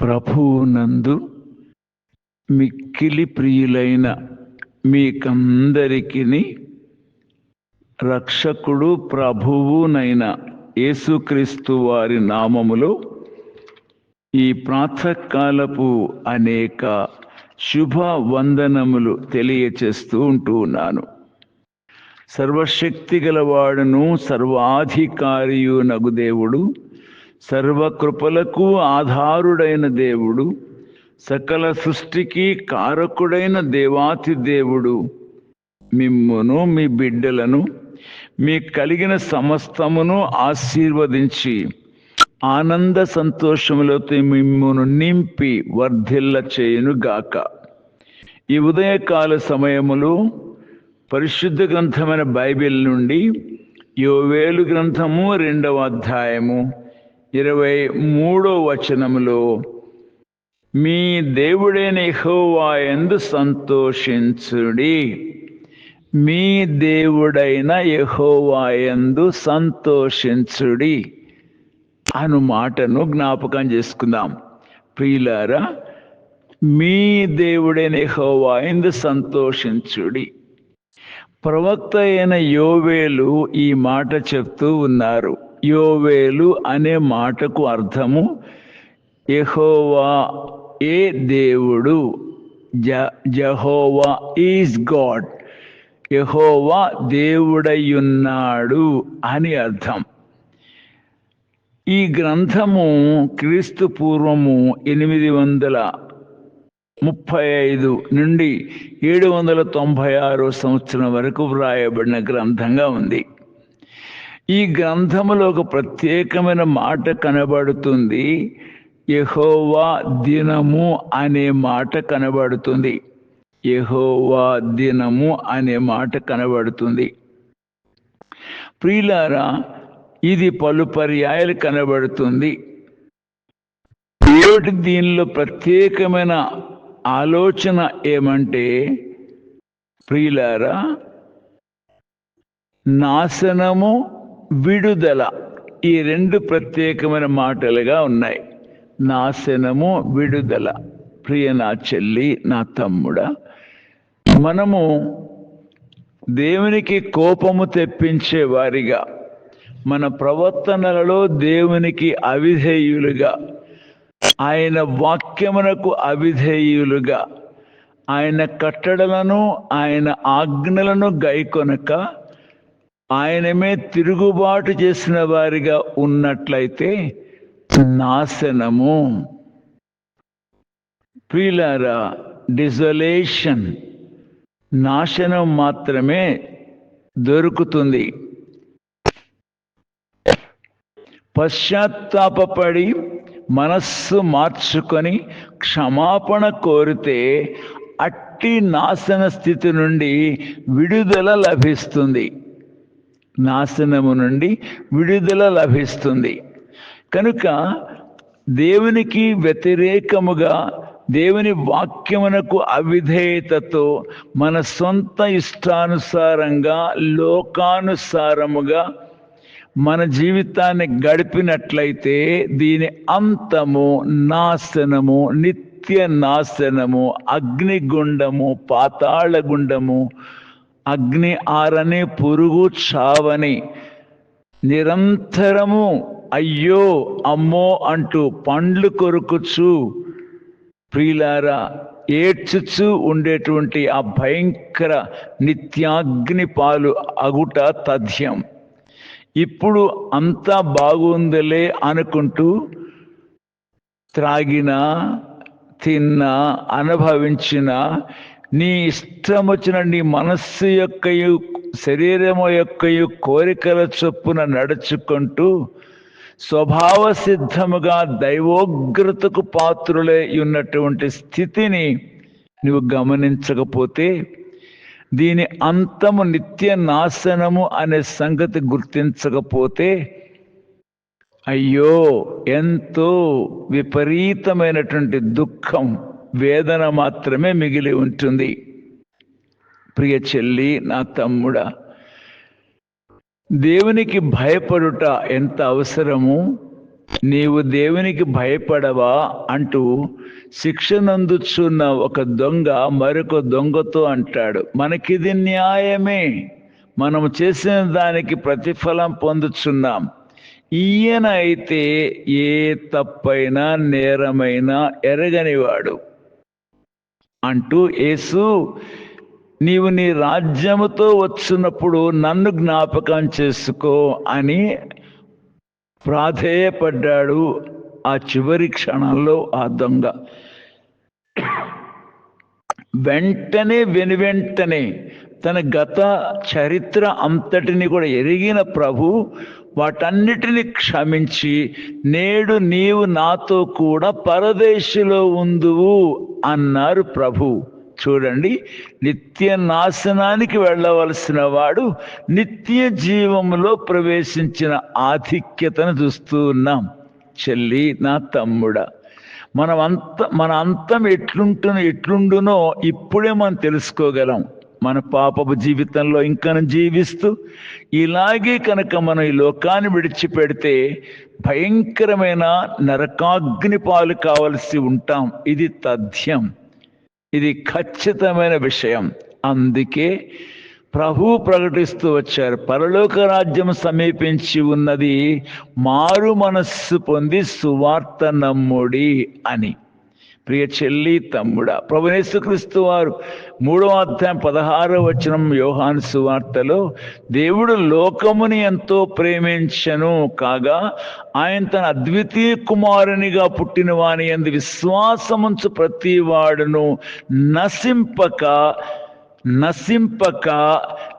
ప్రభువునందు మిక్కిలి ప్రియులైన మీకందరికీ రక్షకుడు ప్రభువునైన యేసుక్రీస్తు వారి నామములో ఈ ప్రాతకాలపు అనేక శుభ వందనములు తెలియచేస్తూ ఉంటూ ఉన్నాను. సర్వశక్తి గలవాడును సర్వాధికారియు నగు దేవుడు సర్వకృపలకు ఆధారుడైన దేవుడు సకల సృష్టికి కారకుడైన దేవాతి దేవుడు. మిమ్మును మీ బిడ్డలను మీ కలిగిన సమస్తమును ఆశీర్వదించి ఆనంద సంతోషములతో మిమ్మును నింపి వర్ధిల్ల చేయునుగాక. ఈ ఉదయకాల సమయములో పరిశుద్ధ గ్రంథమైన బైబిల్ నుండి యోవేలు గ్రంథము రెండవ అధ్యాయము. ఇరవై మూడో వచనములో మీ దేవుడైన యెహోవాయందు సంతోషించుడి. మీ దేవుడైన యెహోవాయందు సంతోషించుడి. అను మాటను జ్ఞాపకం చేసుకుందాం. ప్రియులారా మీ దేవుడైన యెహోవాయందు సంతోషించుడి. ప్రవక్త అయిన యోవేలు ఈ మాట చెప్తూ ఉన్నారు. యోవేలు అనే మాటకు అర్థము యహోవా ఏ దేవుడు? జ జహోవా ఈజ్ గాడ్. యహోవా దేవుడయ్యున్నాడు అని అర్థం. ఈ గ్రంథము క్రీస్తు పూర్వము ఎనిమిది వందల ముప్పై ఐదు నుండి ఏడు వందల తొంభై ఆరో సంవత్సరం వరకు వ్రాయబడిన గ్రంథంగా ఉంది. ఈ గ్రంథములో ఒక ప్రత్యేకమైన మాట కనబడుతుంది. యహోవా దినము అనే మాట కనబడుతుంది. యహోవా దినము అనే మాట కనబడుతుంది. ప్రియులారా ఇది పలు పర్యాయాలు కనబడుతుంది. ఏమిటి దీనిలో ప్రత్యేకమైన ఆలోచన ఏమంటే ప్రియులారా నాశనము విడుదల. ఈ రెండు ప్రత్యేకమైన మాటలుగా ఉన్నాయి. నాశనము విడుదల. ప్రియ నా చెల్లి నా తమ్ముడా మనము దేవునికి కోపము తెప్పించే వారిగా మన ప్రవర్తనలలో దేవునికి అవిధేయులుగా ఆయన వాక్యమునకు అవిధేయులుగా ఆయన కట్టడలను ఆయన ఆజ్ఞలను గైకొనక ఆయనమే తిరుగుబాటు చేసిన వారిగా ఉన్నట్లయితే నాశనము. ప్రియులారా డిజొలేషన్ నాశనం మాత్రమే దొరుకుతుంది. పశ్చాత్తాపడి మనస్సు మార్చుకొని క్షమాపణ కోరితే అట్టి నాశన స్థితి నుండి విడుదల లభిస్తుంది. నాశనము నుండి విడుదల లభిస్తుంది. కనుక దేవునికి వ్యతిరేకముగా దేవుని వాక్యమునకు అవిధేయతతో మన సొంత ఇష్టానుసారంగా లోకానుసారముగా మన జీవితాన్ని గడిపినట్లయితే దీని అంతము నాశనము నిత్య నాశనము అగ్నిగుండము పాతాళగుండము అగ్ని ఆరని పురుగు చావని నిరంతరము అయ్యో అమ్మో అంటూ పండ్లు కొరుకుచు ప్రియులారా ఏడ్చుచు ఉండేటువంటి ఆ భయంకర నిత్యాగ్ని పాలు అగుట తథ్యం. ఇప్పుడు అంతా బాగుందిలే అనుకుంటూ త్రాగినా తిన్నా అనుభవించిన నీ ఇష్టం వచ్చిన నీ మనస్సు యొక్కయు శరీరము యొక్కయు కోరికల చొప్పున నడుచుకుంటూ స్వభావ సిద్ధముగా దైవోగ్రతకు పాత్రులై ఉన్నటువంటి స్థితిని నువ్వు గమనించకపోతే దీని అంతము నిత్య నాశనము అనే సంగతి గుర్తించకపోతే అయ్యో ఎంతో విపరీతమైనటువంటి దుఃఖం వేదన మాత్రమే మిగిలి ఉంటుంది. ప్రియ చెల్లి నా తమ్ముడా దేవునికి భయపడుట ఎంత అవసరము? నీవు దేవునికి భయపడవా అంటూ శిక్షణందుచున్న ఒక దొంగ మరొక దొంగతో అంటాడు. మనకిది న్యాయమే. మనము చేసిన దానికి ప్రతిఫలం పొందుచున్నాం. ఈయన అయితే ఏ తప్పైనా నేరమైనా ఎరగనివాడు. అంటూ యేసు నీవు నీ రాజ్యముతో వచ్చినప్పుడు నన్ను జ్ఞాపకం చేసుకో అని ప్రాధేయపడ్డాడు ఆ చివరి క్షణంలో ఆ దొంగ. వెంటనే వెను వెంటనే తన గత చరిత్ర అంతటిని కూడా ఎరిగిన ప్రభు వాటన్నిటిని క్షమించి నేడు నీవు నాతో కూడా పరదేశిలో ఉందువు అన్నారు ప్రభు. చూడండి నిత్య నాశనానికి వెళ్ళవలసిన వాడు నిత్య జీవంలో ప్రవేశించిన ఆధిక్యతను చూస్తూ ఉన్నాం. చెల్లి నా తమ్ముడా మనం అంత మన అంతం ఎట్లుంటున్న ఎట్లుండునో ఇప్పుడే మనం తెలుసుకోగలం. మన పాపపు జీవితంలో ఇంకా జీవిస్తూ ఇలాగే కనుక మనం ఈ లోకాన్ని విడిచిపెడితే భయంకరమైన నరకాగ్ని పాలు కావలసి ఉంటాం. ఇది తథ్యం. ఇది ఖచ్చితమైన విషయం. అందుకే ప్రభు ప్రకటిస్తూ వచ్చారు. పరలోక రాజ్యం సమీపించి ఉన్నది మారు మనస్సు పొంది సువార్త నమ్ముడి అని. ప్రియ చెల్లి తమ్ముడా ప్రభునేసుక్రీస్తు వారు మూడవ అధ్యాయం పదహారవ వచనం యోహాను సువార్తలో దేవుడు లోకముని ఎంతో ప్రేమించను కాగా ఆయన తన అద్వితీయ కుమారునిగా పుట్టిన వాని ఎందు విశ్వాసముంచు ప్రతి వాడును నశింపక నశింపక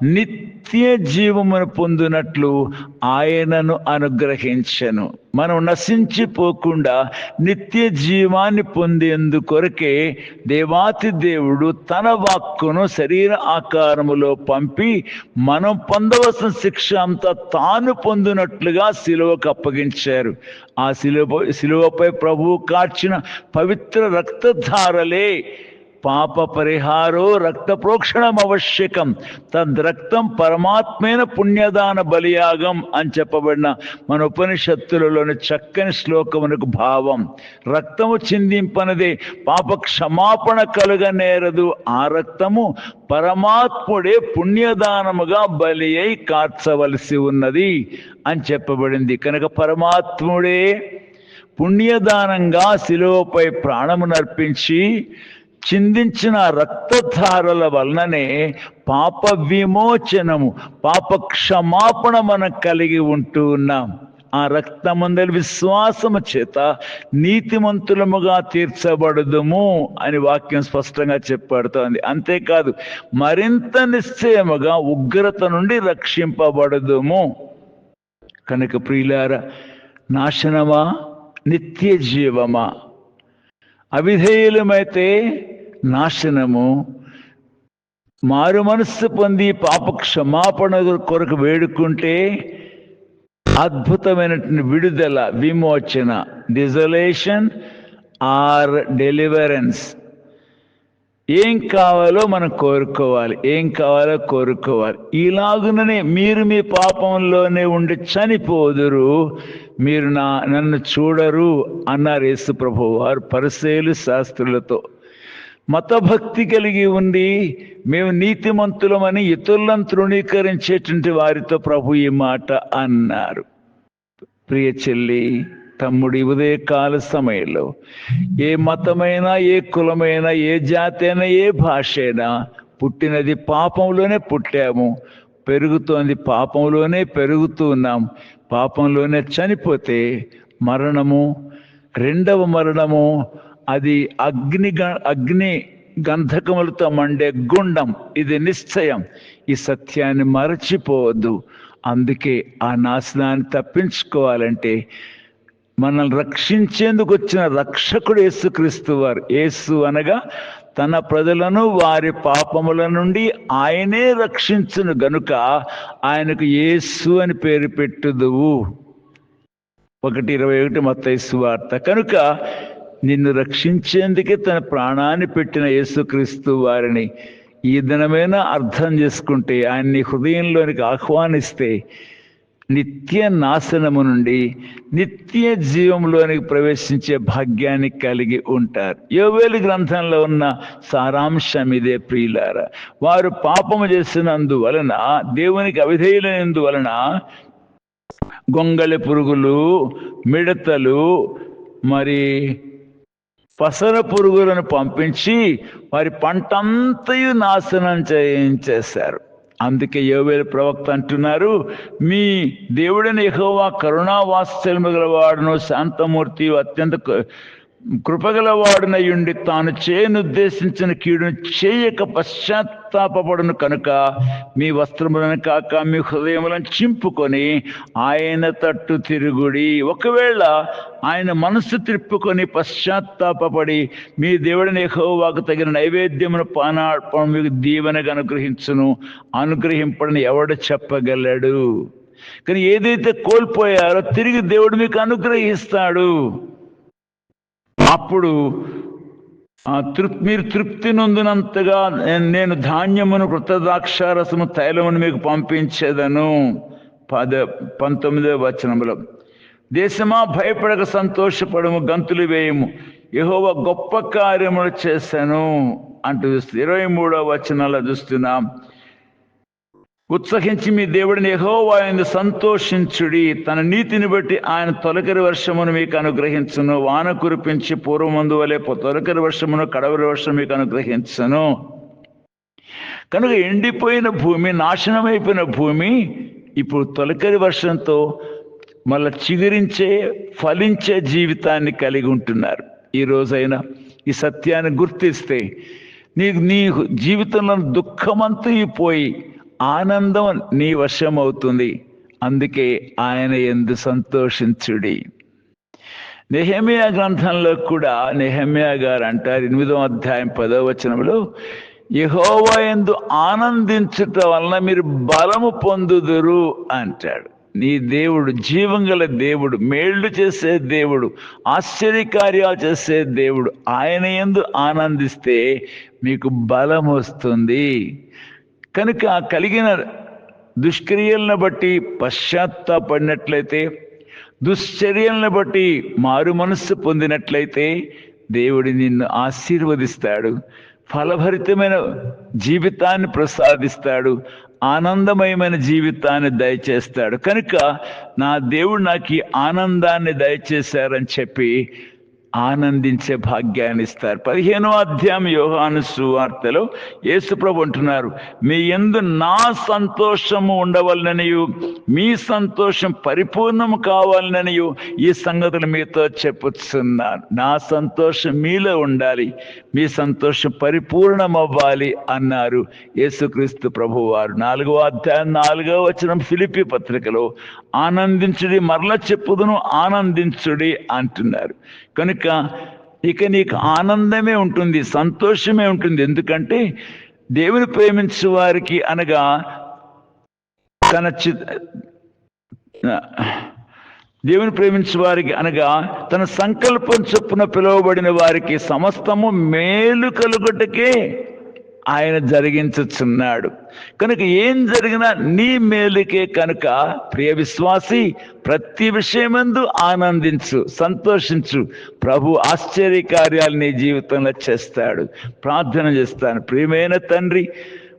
నిత్య జీవమును పొందినట్లు ఆయనను అనుగ్రహించను. మనం నశించిపోకుండా నిత్య జీవాన్ని పొందేందుకొరకే దేవాతి దేవుడు తన వాక్కును శరీర ఆకారములో పంపి మనం పొందవలసిన శిక్ష అంతా తాను పొందినట్లుగా శిలువకు అప్పగించారు. ఆ శిలువ శిలువపై ప్రభువు కార్చిన పవిత్ర రక్తధారలే పాప పరిహారో రక్త ప్రోక్షణం ఆవశ్యకం తద్రక్తం పరమాత్మైన పుణ్యదాన బలియాగం అని చెప్పబడిన మన ఉపనిషత్తులలోని చక్కని శ్లోకమునకు భావం. రక్తము చిందింపనదే పాప క్షమాపణ కలుగనేరదు. ఆ రక్తము పరమాత్ముడే పుణ్యదానముగా బలి అయి కార్చవలసి ఉన్నది అని చెప్పబడింది. కనుక పరమాత్ముడే పుణ్యదానంగా శిలువపై ప్రాణము నర్పించి చిందించిన రక్తధారల వలననే పాప విమోచనము పాప క్షమాపణ మనం కలిగి ఉంటూ ఉన్నాం. ఆ రక్తమందరి విశ్వాసము చేత నీతిమంతులముగా తీర్చబడదుము అని వాక్యం స్పష్టంగా చెప్పబడుతోంది. అంతేకాదు మరింత నిశ్చయముగా ఉగ్రత నుండి రక్షింపబడదుము. కనుక ప్రియులార నాశనమా నిత్య జీవమా అవిధేయులమైతే నాశనము మారు మనస్సు పొంది పాప క్షమాపణ కొరకు వేడుకుంటే అద్భుతమైనటువంటి విడుదల విమోచన డిజలేషన్ ఆర్ డెలివరెన్స్ ఏం కావాలో మనం కోరుకోవాలి ఏం కావాలో కోరుకోవాలి. ఇలాగుననే మీరు మీ పాపంలోనే ఉండి చనిపోదురు మీరు నా నన్ను చూడరు అన్నారు యేసు ప్రభు వారు పరిశైలు శాస్త్రులతో. మతభక్తి కలిగి ఉండి మేము నీతిమంతులమని ఇతరులను తృణీకరించేటువంటి వారితో ప్రభు ఈ మాట అన్నారు. ప్రియ చెల్లి తమ్ముడి ఉదయకాల సమయంలో ఏ మతమైనా ఏ కులమైనా ఏ జాతి అయినా ఏ భాష అయినా పుట్టినది పాపంలోనే పుట్టాము పెరుగుతోంది పాపంలోనే పెరుగుతూ ఉన్నాం పాపంలోనే చనిపోతే మరణము రెండవ మరణము అది అగ్ని అగ్ని గంధకములతో మండే గుండం. ఇది నిశ్చయం. ఈ సత్యాన్ని మరచిపోవద్దు. అందుకే ఆ నాశనాన్ని తప్పించుకోవాలంటే మనల్ని రక్షించేందుకు వచ్చిన రక్షకుడు యేసుక్రీస్తు వారు. యేసు అనగా తన ప్రజలను వారి పాపముల నుండి ఆయనే రక్షించును గనుక ఆయనకు యేసు అని పేరు పెట్టుదువు. ఒకటి ఇరవై ఒకటి మత్తైసు వార్త కనుక నిన్ను రక్షించేందుకే తన ప్రాణాన్ని పెట్టిన యేసుక్రీస్తు వారిని ఈ దినమైనా అర్థం చేసుకుంటే ఆయన్ని హృదయంలోనికి ఆహ్వానిస్తే నిత్య నాశనము నుండి నిత్య జీవంలోనికి ప్రవేశించే భాగ్యాన్ని కలిగి ఉంటారు. యోవేలు గ్రంథంలో ఉన్న సారాంశం ఇదే ప్రియులార. వారు పాపము చేసినందువలన దేవునికి అవిధేయులైనందువలన గొంగళి పురుగులు మిడతలు మరి పసర పురుగులను పంపించి వారి పంటంతయు నాశనం చేయించేశారు అందుకే యోవేలు ప్రవక్త అంటున్నారు మీ దేవుడని ఎహోవా కరుణా వాత్సల్యము గలవాడును శాంతమూర్తి అత్యంత కృపగలవాడునయుండి తాను చేయనుద్దేశించిన కీడును చేయక పశ్చాత్తాపడును కనుక మీ వస్త్రములను కాక మీ హృదయములను చింపుకొని ఆయన తట్టు తిరుగుడి. ఒకవేళ ఆయన మనస్సు తిప్పుకొని పశ్చాత్తాపడి మీ దేవుడిని హోవాకు తగిన నైవేద్యమును పానార్పణ మీకు దీవెనగా అనుగ్రహించును అనుగ్రహింపడని ఎవడు చెప్పగలడు? కానీ ఏదైతే కోల్పోయారో తిరిగి దేవుడు మీకు అనుగ్రహిస్తాడు. అప్పుడు ఆ తృప్ మీరు తృప్తి నొందినంతగా నేను- ధాన్యమును కృతదాక్షారసము తైలమును మీకు పంపించేదను. పద పంతొమ్మిదవ వచనములో. దేశమా భయపడక సంతోషపడము గంతులు వేయము. యహోవ గొప్ప కార్యములు చేశాను అంటూ చూస్తూ ఇరవై మూడవ వచనాలు చూస్తున్నాం. ఉత్సహించి మీ దేవుడిని యెహోవా ఆయన సంతోషించుడి. తన నీతిని బట్టి ఆయన తొలకరి వర్షమును మీకు అనుగ్రహించును. వాన కురిపించి పూర్వమందు వలె తొలకరి వర్షమును కడవరి వర్షం మీకు అనుగ్రహించను. కనుక ఎండిపోయిన భూమి నాశనమైపోయిన భూమి ఇప్పుడు తొలకరి వర్షంతో మళ్ళా చిగురించే ఫలించే జీవితాన్ని కలిగి ఉంటున్నారు. ఈ రోజైనా ఈ సత్యాన్ని గుర్తిస్తే నీ నీ జీవితంలో దుఃఖమంతా పోయి ఆనందం నీ వశం అవుతుంది అందుకే ఆయన ఎందు సంతోషించుడి. నెహమియా గ్రంథంలో కూడా నెహమియా గారు అంటారు ఎనిమిదో అధ్యాయం పదో వచనంలో యహోవా ఎందు ఆనందించుట వలన మీరు బలము పొందుదురు అంటాడు. నీ దేవుడు జీవం గల దేవుడు మేళ్ళు చేసే దేవుడు ఆశ్చర్యకార్యాలు చేసే దేవుడు ఆయన ఎందు ఆనందిస్తే మీకు బలం వస్తుంది కనుక కలిగిన దుష్క్రియలను బట్టి పశ్చాత్తాపడినట్లయితే దుశ్చర్యలను బట్టి మారు మనస్సు పొందినట్లయితే దేవుడు నిన్ను ఆశీర్వదిస్తాడు ఫలభరితమైన జీవితాన్ని ప్రసాదిస్తాడు ఆనందమయమైన జీవితాన్ని దయచేస్తాడు. కనుక నా దేవుడు నాకు ఈ ఆనందాన్ని దయచేశారని చెప్పి ఆనందించే భాగ్యాన్ని ఇస్తారు. పదిహేనో అధ్యాయం యోహాను సువార్తలో యేసుప్రభు అంటున్నారు మీ ఎందు నా సంతోషము ఉండవలననియు మీ సంతోషం పరిపూర్ణము కావాలననియు ఈ సంగతులు మీతో చెప్పుతున్నాను నా సంతోషం మీలో ఉండాలి మీ సంతోషం పరిపూర్ణమవ్వాలి అన్నారు యేసుక్రీస్తు ప్రభు వారు నాలుగో అధ్యాయం నాలుగో వచనం ఫిలిపి పత్రికలో ఆనందించుడి మరల చెప్పుదును ఆనందించుడి అంటున్నారు. కనుక ఇక నీకు ఆనందమే ఉంటుంది సంతోషమే ఉంటుంది. ఎందుకంటే దేవుని ప్రేమించే వారికి అనగా తన చి దేవుని ప్రేమించే వారికి అనగా తన సంకల్పం చొప్పున పిలువబడిన వారికి సమస్తము మేలు కలుగుటకే ఆయన జరిగించుచున్నాడు. కనుక ఏం జరిగినా నీ మేలుకే కనుక ప్రియ విశ్వాసి ప్రతి విషయమందు ఆనందించు సంతోషించు. ప్రభు ఆశ్చర్య కార్యాలు నీ జీవితంలో చేస్తాడు ప్రార్థన చేస్తాను ప్రియమైన తండ్రి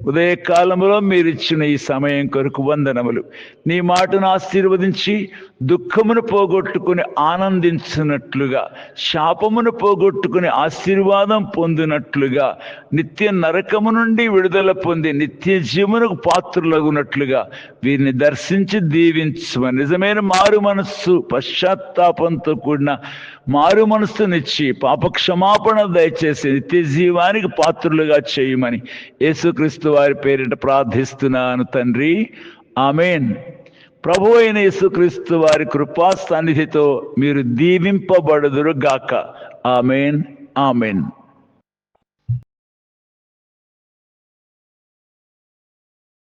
ఉదయకాలంలో మీరు ఇచ్చిన ఈ సమయం కొరకు వందనములు. నీ మాటను ఆశీర్వదించి దుఃఖమును పోగొట్టుకుని ఆనందించినట్లుగా శాపమును పోగొట్టుకుని ఆశీర్వాదం పొందినట్లుగా నిత్య నరకము నుండి విడుదల పొంది నిత్య జీవనకు పాత్రులగునట్లుగా వీరిని దర్శించి దీవించమని. నిజమైన మారు మనస్సు పశ్చాత్తాపంతో కూడిన మారు మనస్సునిచ్చి పాపక్షమాపణ దయచేసి నిత్య జీవానికి పాత్రులుగా చేయమని యేసుక్రీస్తు వారి పేరిట ప్రార్థిస్తున్నాను తండ్రి. ఆమెన్. ప్రభు అయిన యేసుక్రీస్తు వారి కృపా సన్నిధితో మీరు దీవింపబడుదురు గాక ఆమెన్ ఆమెన్.